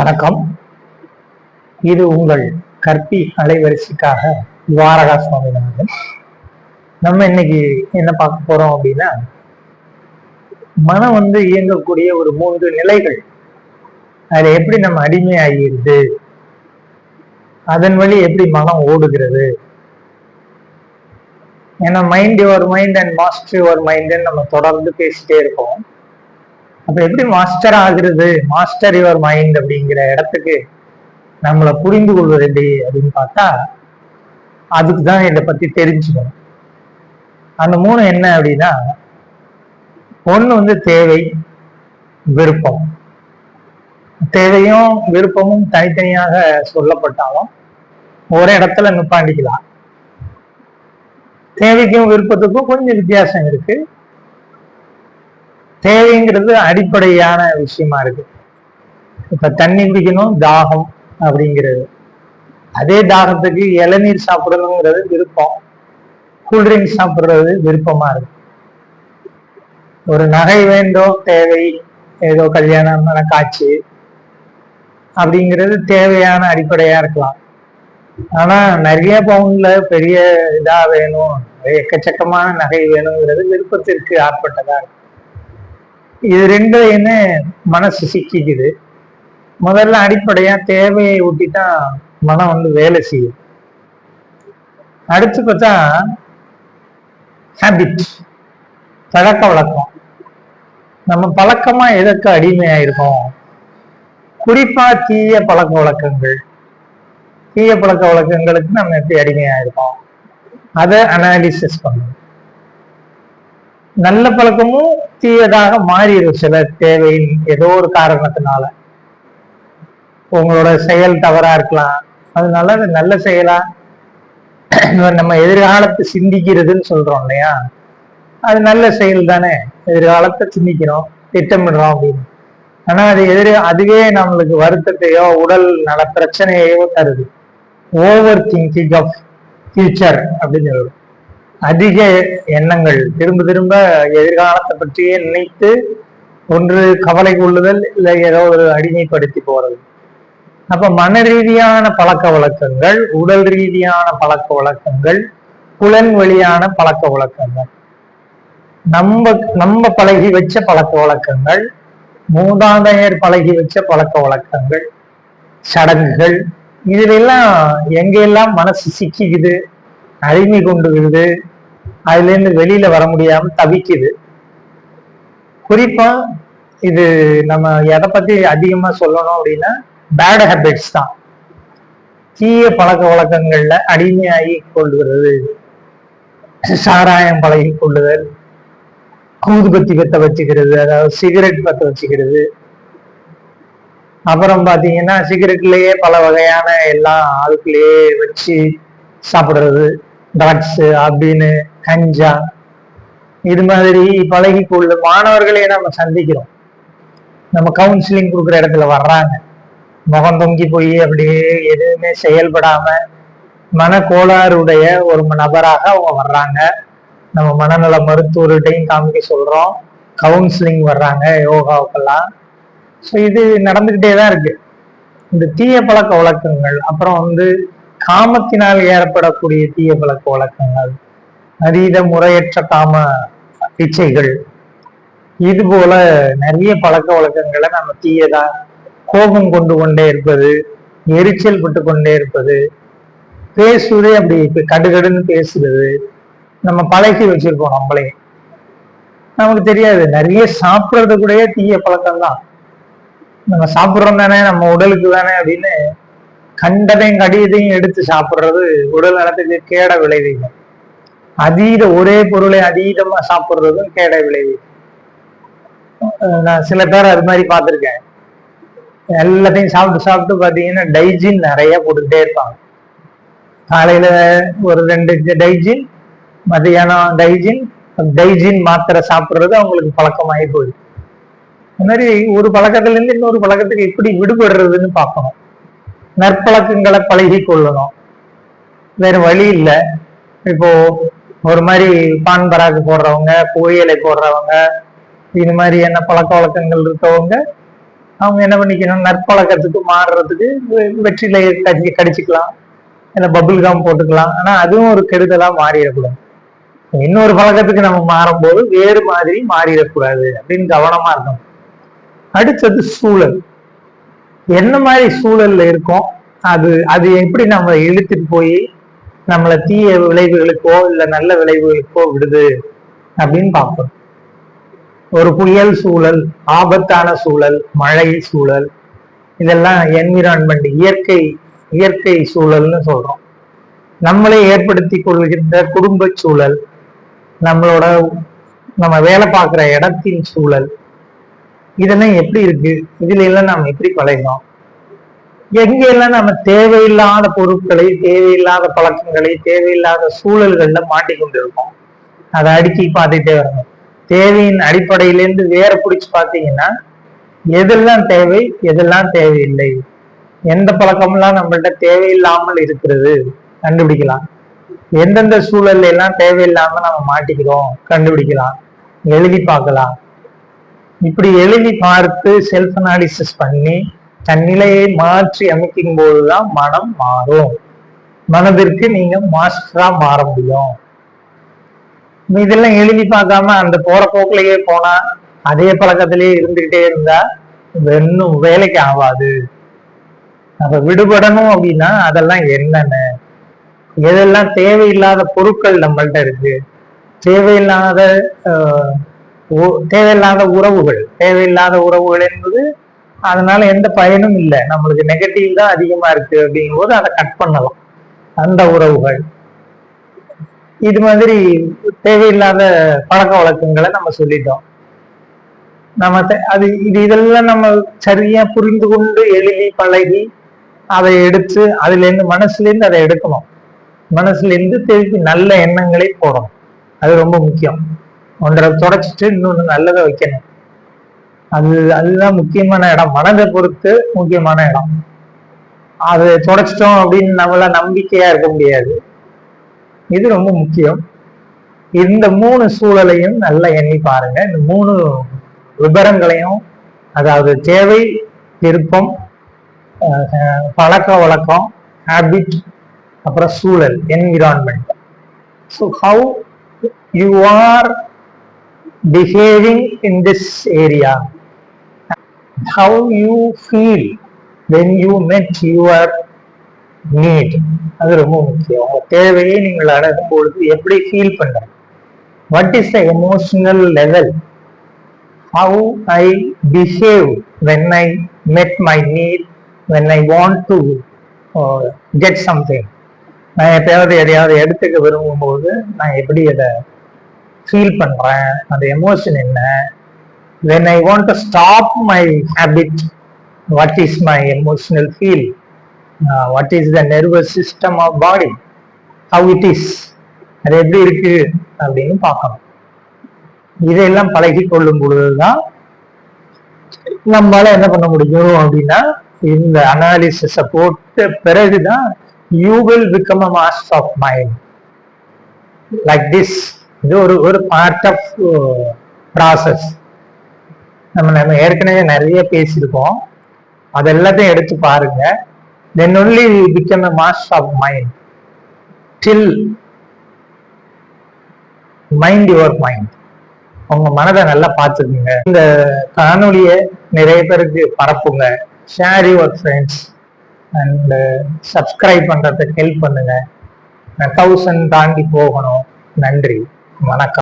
வணக்கம். இது உங்கள் கற்பி அலைவரிசைக்காக துவாரகா சுவாமிநாதன் நம்ம இன்னைக்கு என்ன பார்க்க போறோம் அப்படின்னா மனம் வந்து இயங்கக்கூடிய ஒரு மூன்று நிலைகள். அதுல எப்படி நம்ம அடிமை ஆகிடுது அதன் வழி எப்படி மனம் ஓடுகிறது? ஏன்னா mind your mind and master your mind நம்ம தொடர்ந்து பேசிட்டே இருக்கோம் அப்ப எப்படி மாஸ்டர் ஆகுறது? மாஸ்டர் யுவர் மைண்ட் அப்படிங்கிற இடத்துக்கு நம்மளை புரிந்து கொள்வது எப்படி அப்படின்னு பார்த்தா அதுக்கு தான் இதை பத்தி தெரிஞ்சுக்கணும். அந்த மூணு என்ன அப்படின்னா ஒன்று வந்து தேவை விருப்பம். தேவையும் விருப்பமும் தனித்தனியாக சொல்லப்பட்டாலும் ஒரே இடத்துல நிப்பாண்டிக்கலாம் தேவைக்கும் விருப்பத்துக்கும் கொஞ்சம் வித்தியாசம் இருக்கு. தேவைங்கிறது அடிப்படையான விஷயமா இருக்கு. இப்ப தண்ணி குடிக்கணும் தாகம் அப்படிங்கிறது. அதே தாகத்துக்கு இளநீர் சாப்பிடணுங்கிறது விருப்பம். கூல்ட்ரிங்க்ஸ் சாப்பிடுறது விருப்பமா இருக்கு. ஒரு நகை வேண்டும் தேவை ஏதோ கல்யாணம் காட்சி அப்படிங்கிறது தேவையான அடிப்படையா இருக்கலாம். ஆனா நிறைய பவுன்ல பெரிய இதா வேணும் எக்கச்சக்கமான நகை வேணுங்கிறது விருப்பத்திற்கு ஆட்பட்டதா இருக்கு. இது ரெண்டையுமே மனசு சிக்கிக்குது. முதல்ல அடிப்படையா தேவையை ஊட்டி தான் மனம் வந்து வேலை செய்யும். அடுத்து பார்த்தா ஹேபிட் பழக்க வழக்கம். நம்ம பழக்கமா எதற்கு அடிமையாயிருக்கோம்? குறிப்பா தீய பழக்க வழக்கங்கள். தீய பழக்க வழக்கங்களுக்கு நம்ம எப்படி அடிமையாயிருக்கோம்? அதை அனாலிசிஸ் பண்ணணும் நல்ல பழக்கமும் தீயதாக மாறிடும் சில தேவையின் ஏதோ ஒரு காரணத்தினால. உங்களோட செயல் தவறா இருக்கலாம். அதனால அது நல்ல செயலா நம்ம எதிர்காலத்தை சிந்திக்கிறதுன்னு சொல்றோம் இல்லையா? அது நல்ல செயல் தானே. எதிர்காலத்தை சிந்திக்கிறோம் திட்டமிடுறோம் அப்படின்னு. ஆனா அது எதிர அதுவே நம்மளுக்கு வருத்தத்தையோ உடல் நல பிரச்சனையோ தருது. ஓவர் திங்கிங் ஆஃப் ஃபியூச்சர் அப்படின்னு சொல்லுவோம் அதிக எண்ணங்கள். திரும்ப திரும்ப எதிர்காலத்தை பற்றியே நினைத்து ஒன்று கவலை கொள்ளுதல் இல்லை ஏதோ ஒரு அடிமைப்படுத்தி போறது. அப்ப மன ரீதியான பழக்க வழக்கங்கள் உடல் ரீதியான பழக்க வழக்கங்கள் புலன் வழியான பழக்க வழக்கங்கள். நம்ம நம்ம பழகி வச்ச பழக்க வழக்கங்கள் மூதாதையர் பழகி வச்ச பழக்க வழக்கங்கள் சடங்குகள். இதுல எல்லாம் எங்கெல்லாம் மனசு சிக்கிக்குது அடிமை கொண்டுகிறது அதுல இருந்து வெளியில வர முடியாம தவிக்குது. குறிப்பா இது நம்ம எதை பத்தி அதிகமா சொல்லணும் அப்படின்னா பேட் ஹேபிட்ஸ் தான். தீய பழக்க வழக்கங்கள்ல அடிமையாகி கொள்கிறது. சாராயம் பழகி கொள்ளுதல். ஊதுபத்தி பத்த வச்சுக்கிறது அதாவது சிகரெட் பத்த வச்சுக்கிறது. அப்புறம் பாத்தீங்கன்னா சிகரெட்லயே பல வகையான எல்லாம் அதுக்குள்ளேயே வச்சு சாப்பிடுறது. ட்ரக்ஸ் அப்படின்னு கஞ்சா இது மாதிரி பழகி கொள்ள மாணவர்களே நம்ம சந்திக்கிறோம். நம்ம கவுன்சிலிங் கொடுக்குற இடத்துல வர்றாங்க. முகம் தொங்கி போய் அப்படியே எதுவுமே செயல்படாம மனக்கோளாறுடைய ஒரு நபராக அவங்க வர்றாங்க. நம்ம மனநல மருத்துவர்கிட்டையும் காமிக்க சொல்றோம். கவுன்சிலிங் வர்றாங்க யோகாவுக்கெல்லாம். ஸோ இது நடந்துகிட்டே தான் இருக்கு. இந்த தீய பழக்க வழக்கங்கள் அப்புறம் வந்து காமத்தினால் ஏற்படக்கூடிய தீய பழக்க வழக்கங்கள். அதீத முறையற்ற காம இச்சைகள். இது போல நிறைய பழக்க வழக்கங்களை நம்ம தீயதா கோபம் கொண்டு கொண்டே இருப்பது எரிச்சல் பட்டு கொண்டே இருப்பது பேசுவதே அப்படி கடுகடுன்னு பேசுறது நம்ம பழகி வச்சிருக்கோம் நம்மளே. நமக்கு தெரியாது நிறைய சாப்பிட்றது கூட தீய பழக்கம் தான். நம்ம சாப்பிட்றோம் தானே நம்ம உடலுக்கு தானே அப்படின்னு கண்டதையும் கடியதையும் எடுத்து சாப்பிட்றது உடல் நலத்துக்கு கேட விளைவிக்கும். அதீத ஒரே பொருளை அதீதமா சாப்பிட்றதும் கேட விளைவு. நான் சில பேர் அது மாதிரி பார்த்துருக்கேன். எல்லாத்தையும் சாப்பிட்டு சாப்பிட்டு பார்த்தீங்கன்னா டைஜின் நிறைய போட்டுக்கிட்டே இருப்பாங்க. காலையில ஒரு ரெண்டு டைஜின் மதியானம் டைஜின் டைஜின் மாத்திரை சாப்பிட்றது அவங்களுக்கு பழக்கமாகி போகுது. இந்த மாதிரி ஒரு பழக்கத்துல இருந்து இன்னொரு பழக்கத்துக்கு எப்படி விடுபடுறதுன்னு பார்க்கணும். நற்பழக்கங்களை பழகி கொள்ளணும் வேற வழி இல்லை. இப்போ ஒரு மாதிரி பான் பராக்கு போடுறவங்க புகையிலை போடுறவங்க இது மாதிரி என்ன பழக்க வழக்கங்கள் இருக்கவங்க அவங்க என்ன பண்ணிக்கணும்? நற்பழக்கத்துக்கு மாறுறதுக்கு வெ- வெற்றிலையை கடி கடிச்சிக்கலாம். இல்லை பபுள் கம் போட்டுக்கலாம். ஆனா அதுவும் ஒரு கெடுதலா மாறிடக்கூடாது. இன்னொரு பழக்கத்துக்கு நம்ம மாறும்போது வேறு மாதிரி மாறிடக்கூடாது அப்படின்னு கவனமா இருக்கணும். அடுத்தது சூழல். என்ன மாதிரி சூழல்ல இருக்கோம்? அது அது எப்படி நம்ம இழுத்துட்டு போய் நம்மளை தீய விளைவுகளுக்கோ இல்ல நல்ல விளைவுகளுக்கோ விடுது அப்படின்னு பார்ப்போம். ஒரு புயல் சூழல் ஆபத்தான சூழல் மழை சூழல் இதெல்லாம் என்விரான்மெண்ட் இயற்கை இயற்கை சூழல்னு சொல்றோம். நம்மளே ஏற்படுத்தி கொள்கின்ற குடும்ப சூழல் நம்மளோட நம்ம வேலை பார்க்குற இடத்தின் சூழல் இதெல்லாம் எப்படி இருக்கு? இதுல எல்லாம் நாம் எப்படி பழகிறோம்? எங்கெல்லாம் நம்ம தேவையில்லாத பொருட்களை தேவையில்லாத பழக்கங்களை தேவையில்லாத சூழல்கள்ல மாட்டிக்கொண்டிருக்கோம் அதை அடுக்கி பார்த்துட்டே வரணும். தேவையின் அடிப்படையிலேருந்து வேற பிடிச்சு பார்த்தீங்கன்னா எதெல்லாம் தேவை எதெல்லாம் தேவையில்லை? எந்த பழக்கம்லாம் நம்மள்ட்ட தேவையில்லாமல் இருக்கிறது? கண்டுபிடிக்கலாம். எந்தெந்த சூழல்ல எல்லாம் தேவையில்லாம நம்ம மாட்டிக்கிறோம்? கண்டுபிடிக்கலாம். எழுதி பார்க்கலாம். இப்படி எழுதி பார்த்து செல்ஃப் அனாலிசிஸ் பண்ணி தன்னிலையை மாற்றி அமைக்கும் போதுதான் மனம் மாறும். மனதிற்கு நீங்க மாஸ்டரா மாற முடியும். இதெல்லாம் எழுதி பார்க்காம அந்த போற போக்குலயே போனா அதே பழக்கத்திலேயே இருந்துகிட்டே இருந்தா இன்னும் வேலைக்கு ஆகாது. அப்ப விடுபடணும் அப்படின்னா அதெல்லாம் என்னென்ன? எதெல்லாம் தேவையில்லாத பொருட்கள் நம்மள்ட்ட இருக்கு? தேவையில்லாத உ- தேவையில்லாத உறவுகள். தேவையில்லாத உறவுகள் என்பது அதனால எந்த பயனும் இல்லை. நம்மளுக்கு நெகட்டிவ் தான் அதிகமா இருக்கு அப்படிங்கும் போது அதை கட் பண்ணலாம். அந்த உறவுகள். இது மாதிரி தேவையில்லாத பழக்க வழக்கங்களை நம்ம சொல்லிட்டோம். நம்ம அது இது இதெல்லாம் நம்ம சரியா புரிந்து கொண்டு எழுதி பழகி அதை எடுத்து அதுல இருந்து மனசுல இருந்து அதை எடுக்கணும். மனசுல இருந்து திருப்பி நல்ல எண்ணங்களை போடணும். அது ரொம்ப முக்கியம். ஒன்றரை தொடச்சிட்டு இன்னொன்னு நல்லதை வைக்கணும். அது அதுதான் முக்கியமான இடம். மனதை பொறுத்து முக்கியமான இடம். அது தொடச்சிட்டோம் அப்படின்னு நம்மள நம்பிக்கையா இருக்க முடியாது. இது ரொம்ப முக்கியம். இந்த மூணு சூழலையும் நல்லா எண்ணி பாருங்க. இந்த மூணு விபரங்களையும் அதாவது தேவை விருப்பம் பழக்க வழக்கம் ஹேபிட் அப்புறம் சூழல் environment so how you are behaving in this area how you feel when you met your need. அது ரொம்ப முக்கியம். உங்க தேவையை நீங்கள் அடையும் பொழுது எப்படி ஃபீல் பண்றீங்க? What is the emotional level how I behave when I met my need when I want to get something நான் எப்பயாவது எதையாவது எடுத்துக்க விரும்பும்போது நான் எப்படி அதை ஃபீல் பண்றேன்? அந்த எமோஷன் என்ன? When I want to stop my habit, what is my emotional feel? Uh, what is the nervous system of body? How it is? அது எப்படி இருக்கு அப்படின்னு பார்க்கணும் இதையெல்லாம் பழகி கொள்ளும் பொழுதுதான் நம்மளால என்ன பண்ண முடியும் அப்படின்னா இந்த அனாலிசிஸ போட்ட பிறகுதான் you will become a master of mind like this இது ஒரு ஒரு பார்ட் ஆஃப் ப்ராசஸ் நம்ம நம்ம ஏற்கனவே நிறைய பேசியிருக்கோம். அது எல்லாத்தையும் எடுத்து பாருங்க. Then only become a master of mind till mind your mind உங்க மனதை நல்லா பார்த்துக்குங்க. இந்த காணொலியை நிறைய பேருக்கு பரப்புங்க. Share your friends and subscribe பண்றதுக்கு ஹெல்ப் பண்ணுங்க. தௌசண்ட் தாண்டி போகணும். நன்றி. வணக்கம்.